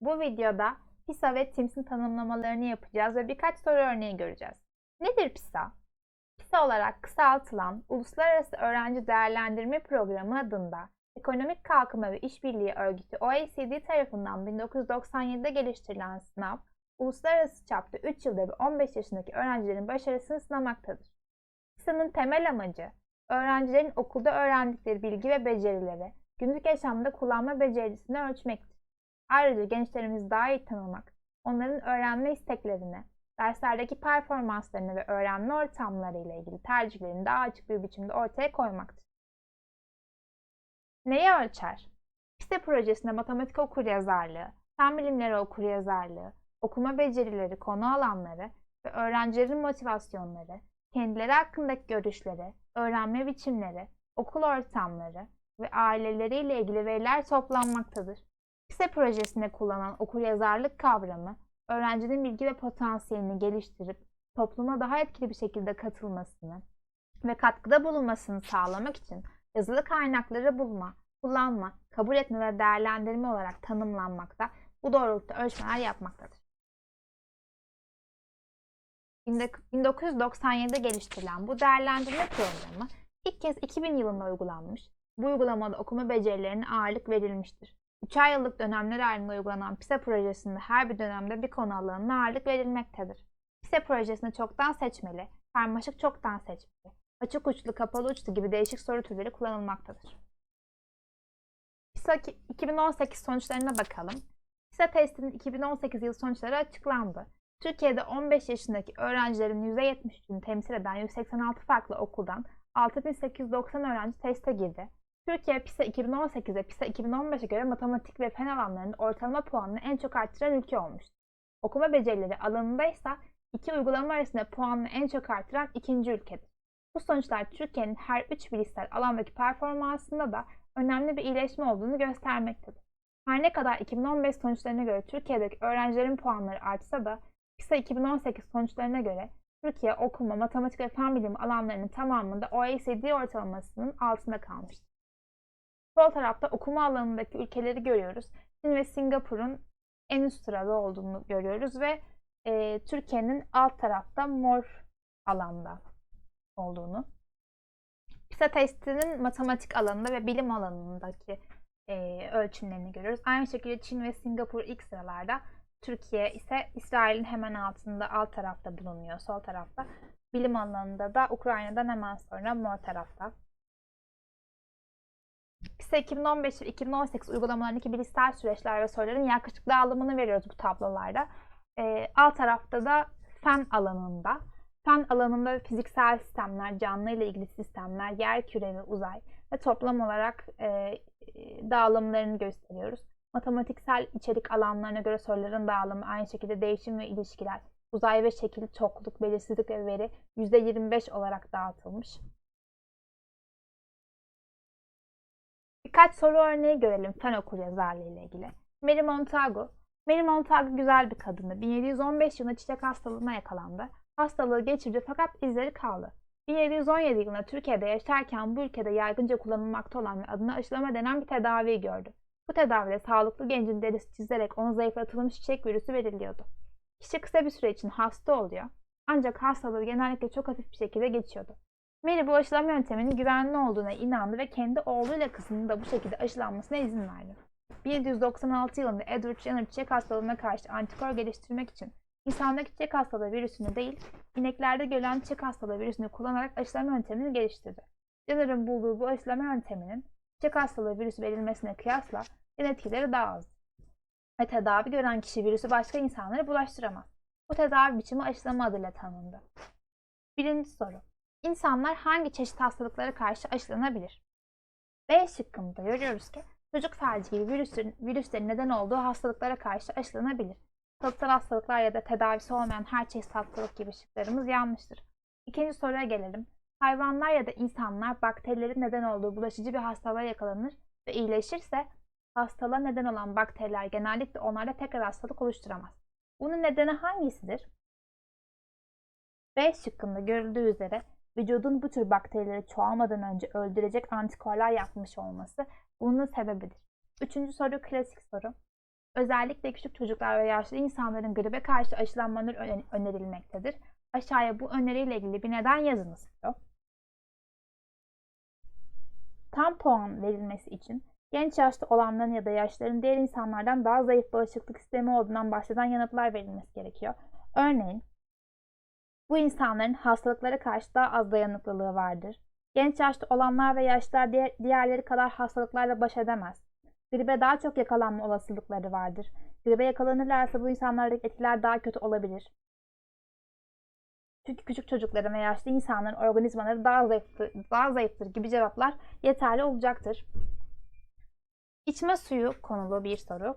Bu videoda PISA ve TIMS'in tanımlamalarını yapacağız ve birkaç soru örneği göreceğiz. Nedir PISA? PISA olarak kısaltılan Uluslararası Öğrenci Değerlendirme Programı adında Ekonomik Kalkınma ve İşbirliği Örgütü OECD tarafından 1997'de geliştirilen sınav, uluslararası çapta 3 yılda ve 15 yaşındaki öğrencilerin başarısını sınamaktadır. PISA'nın temel amacı, öğrencilerin okulda öğrendikleri bilgi ve becerileri, günlük yaşamda kullanma becerisini ölçmektir. Ayrıca gençlerimizi daha iyi tanımak, onların öğrenme isteklerini, derslerdeki performanslarını ve öğrenme ortamları ile ilgili tercihlerini daha açık bir biçimde ortaya koymaktır. Neyi ölçer? PISA projesinde matematik okuryazarlığı, fen bilimleri okuryazarlığı, okuma becerileri, konu alanları ve öğrencilerin motivasyonları, kendileri hakkındaki görüşleri, öğrenme biçimleri, okul ortamları ve aileleriyle ilgili veriler toplanmaktadır. PISA projesinde kullanılan okuryazarlık kavramı, öğrencinin bilgi ve potansiyelini geliştirip topluma daha etkili bir şekilde katılmasını ve katkıda bulunmasını sağlamak için yazılı kaynakları bulma, kullanma, kabul etme ve değerlendirme olarak tanımlanmakta, bu doğrultuda ölçmeler yapmaktadır. 1997'de geliştirilen bu değerlendirme programı ilk kez 2000 yılında uygulanmış. Bu uygulamada okuma becerilerine ağırlık verilmiştir. 3'er yıllık dönemler halinde uygulanan PISA projesinde her bir dönemde bir konu alanına ağırlık verilmektedir. PISA projesinde çoktan seçmeli, karmaşık çoktan seçmeli, açık uçlu, kapalı uçlu gibi değişik soru türleri kullanılmaktadır. PISA 2018 sonuçlarına bakalım. PISA testinin 2018 yıl sonuçları açıklandı. Türkiye'de 15 yaşındaki öğrencilerin %73'ünü temsil eden 186 farklı okuldan 6890 öğrenci teste girdi. Türkiye PISA 2018 ve PISA 2015'e göre matematik ve fen alanlarında ortalama puanını en çok arttıran ülke olmuştur. Okuma becerileri alanında ise iki uygulama arasında puanını en çok artıran ikinci ülkedir. Bu sonuçlar Türkiye'nin her üç bilişsel alandaki performansında da önemli bir iyileşme olduğunu göstermektedir. Her ne kadar 2015 sonuçlarına göre Türkiye'deki öğrencilerin puanları artsa da PISA 2018 sonuçlarına göre Türkiye okuma, matematik ve fen bilimi alanlarının tamamında OECD ortalamasının altında kalmıştır. Sol tarafta okuma alanındaki ülkeleri görüyoruz. Çin ve Singapur'un en üst sırada olduğunu görüyoruz ve e, Türkiye'nin alt tarafta mor alanda olduğunu. PISA testinin matematik alanında ve bilim alanındaki e, ölçümlerini görüyoruz. Aynı şekilde Çin ve Singapur ilk sıralarda. Türkiye ise İsrail'in hemen altında alt tarafta bulunuyor, sol tarafta. Bilim alanında da Ukrayna'dan hemen sonra mor tarafta. PISA 2015 ve 2018 uygulamalarındaki bilişsel süreçler ve soruların yaklaşık dağılımını veriyoruz bu tablolarda. E, alt tarafta da fen alanında. Fen alanında fiziksel sistemler, canlı ile ilgili sistemler, yer küre ve uzay ve toplam olarak e, dağılımlarını gösteriyoruz. Matematiksel içerik alanlarına göre soruların dağılımı aynı şekilde değişim ve ilişkiler, uzay ve şekil, çokluk, belirsizlik ve veri %25 olarak dağıtılmış. Birkaç soru örneği görelim fen okuryazarlığı ile ilgili. Mary Montagu. Mary Montagu güzel bir kadındı. 1715 yılında çiçek hastalığına yakalandı. Hastalığı geçirdi fakat izleri kaldı. 1717 yılında Türkiye'de yaşarken bu ülkede yaygınca kullanılmakta olan ve adına aşılama denen bir tedavi gördü. Bu tedavide sağlıklı gencin derisi çizilerek ona zayıflatılmış çiçek virüsü veriliyordu. Kişi kısa bir süre için hasta oluyor ancak hastalığı genellikle çok hafif bir şekilde geçiyordu. Mary bu aşılama yönteminin güvenli olduğuna inandı ve kendi oğluyla kızının da bu şekilde aşılanmasına izin verdi. 1796 yılında Edward Jenner çiçek hastalığına karşı antikor geliştirmek için insandaki çiçek hastalığı virüsünü değil, ineklerde görülen çiçek hastalığı virüsünü kullanarak aşılama yöntemini geliştirdi. Jenner'ın bulduğu bu aşılama yönteminin çiçek hastalığı virüsü verilmesine kıyasla yan etkileri daha az. Ve tedavi gören kişi virüsü başka insanlara bulaştıramaz. Bu tedavi biçimi aşılama adıyla tanındı. Birinci soru. İnsanlar hangi çeşit hastalıklara karşı aşılanabilir? B şıkkında görüyoruz ki çocuk felci gibi virüslerin, virüslerin neden olduğu hastalıklara karşı aşılanabilir. Kalıtsal hastalıklar ya da tedavisi olmayan her çeşit hastalık gibi şıklarımız yanlıştır. İkinci soruya gelelim. Hayvanlar ya da insanlar bakterilerin neden olduğu bulaşıcı bir hastalığa yakalanır ve iyileşirse hastalığa neden olan bakteriler genellikle onlarda tekrar hastalık oluşturamaz. Bunun nedeni hangisidir? B şıkkında görüldüğü üzere vücudun bu tür bakterileri çoğalmadan önce öldürecek antikorlar yapmış olması bunun sebebidir. Üçüncü soru klasik soru. Özellikle küçük çocuklar ve yaşlı insanların gribe karşı aşılanmaları öne- önerilmektedir. Aşağıya bu öneriyle ilgili bir neden yazınız diyor. Tam puan verilmesi için genç yaşta olanların ya da yaşların diğer insanlardan daha zayıf bağışıklık sistemi olduğundan bahseden yanıtlar verilmesi gerekiyor. Örneğin bu insanların hastalıklara karşı daha az dayanıklılığı vardır. Genç yaşta olanlar ve yaşlılar diğer, diğerleri kadar hastalıklarla baş edemez. Gribe daha çok yakalanma olasılıkları vardır. Gribe yakalanırlarsa bu insanlardaki etkiler daha kötü olabilir. Çünkü küçük çocukların ve yaşlı insanların organizmaları daha zayıftır, daha zayıftır gibi cevaplar yeterli olacaktır. İçme suyu konulu bir soru.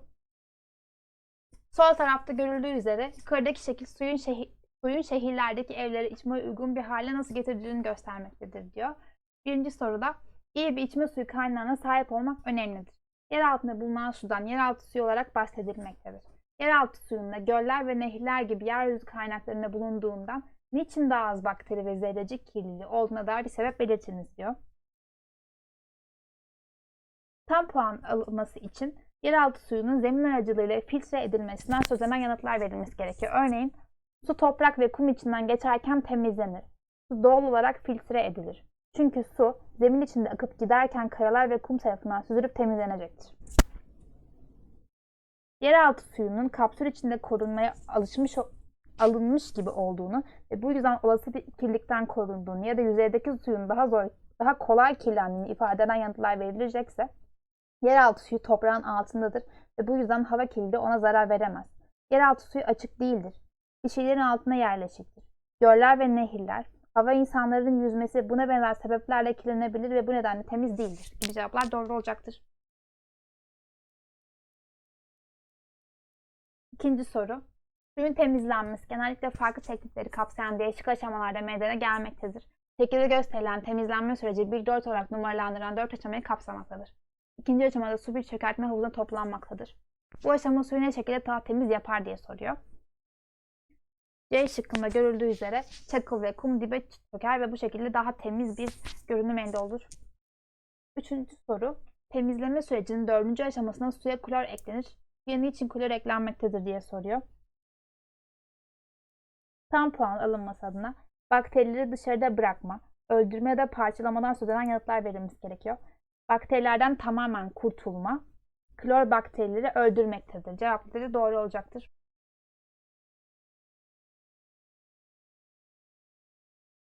Sol tarafta görüldüğü üzere yukarıdaki şekil suyun, şehir, suyun şehirlerdeki evlere içmeye uygun bir hale nasıl getirdiğini göstermektedir diyor. Birinci soruda iyi bir içme suyu kaynağına sahip olmak önemlidir. Yer altında bulunan sudan yeraltı suyu olarak bahsedilmektedir. Yeraltı suyunda göller ve nehirler gibi yeryüzü kaynaklarında bulunduğundan niçin daha az bakteri ve zerrecik kirliliği olduğuna dair bir sebep belirtiniz diyor. Tam puan alınması için yeraltı suyunun zemin aracılığıyla filtre edilmesinden söz eden yanıtlar verilmesi gerekiyor. Örneğin su toprak ve kum içinden geçerken temizlenir. Su doğal olarak filtre edilir. Çünkü su zemin içinde akıp giderken kayalar ve kum tarafından süzülüp temizlenecektir. Yeraltı suyunun kapsül içinde korunmaya alışmış alınmış gibi olduğunu ve bu yüzden olası bir kirlilikten korunduğunu ya da yüzeydeki suyun daha zor, daha kolay kirlendiğini ifade eden yanıtlar verilecekse yeraltı suyu toprağın altındadır ve bu yüzden hava kirliliği ona zarar veremez. Yeraltı suyu açık değildir. Bir şeylerin altına yerleşiktir. Göller ve nehirler, hava insanların yüzmesi buna benzer sebeplerle kirlenebilir ve bu nedenle temiz değildir gibi cevaplar doğru olacaktır. İkinci soru. Suyun temizlenmesi genellikle farklı teknikleri kapsayan değişik aşamalarda meydana gelmektedir. Şekilde gösterilen temizlenme süreci 1-4 olarak numaralandıran 4 aşamayı kapsamaktadır. İkinci aşamada su bir çökertme havuzuna toplanmaktadır. Bu aşama suyu ne şekilde daha temiz yapar diye soruyor. C şıkkında görüldüğü üzere çakıl ve kum dibe çöker ve bu şekilde daha temiz bir görünüm elde olur. Üçüncü soru. Temizleme sürecinin dördüncü aşamasında suya klor eklenir. Suya niçin klor eklenmektedir diye soruyor. Tam puan alınması adına bakterileri dışarıda bırakma, öldürme ya da parçalamadan söz eden yanıtlar verilmesi gerekiyor. Bakterilerden tamamen kurtulma, klor bakterileri öldürmektedir. Cevapları doğru olacaktır.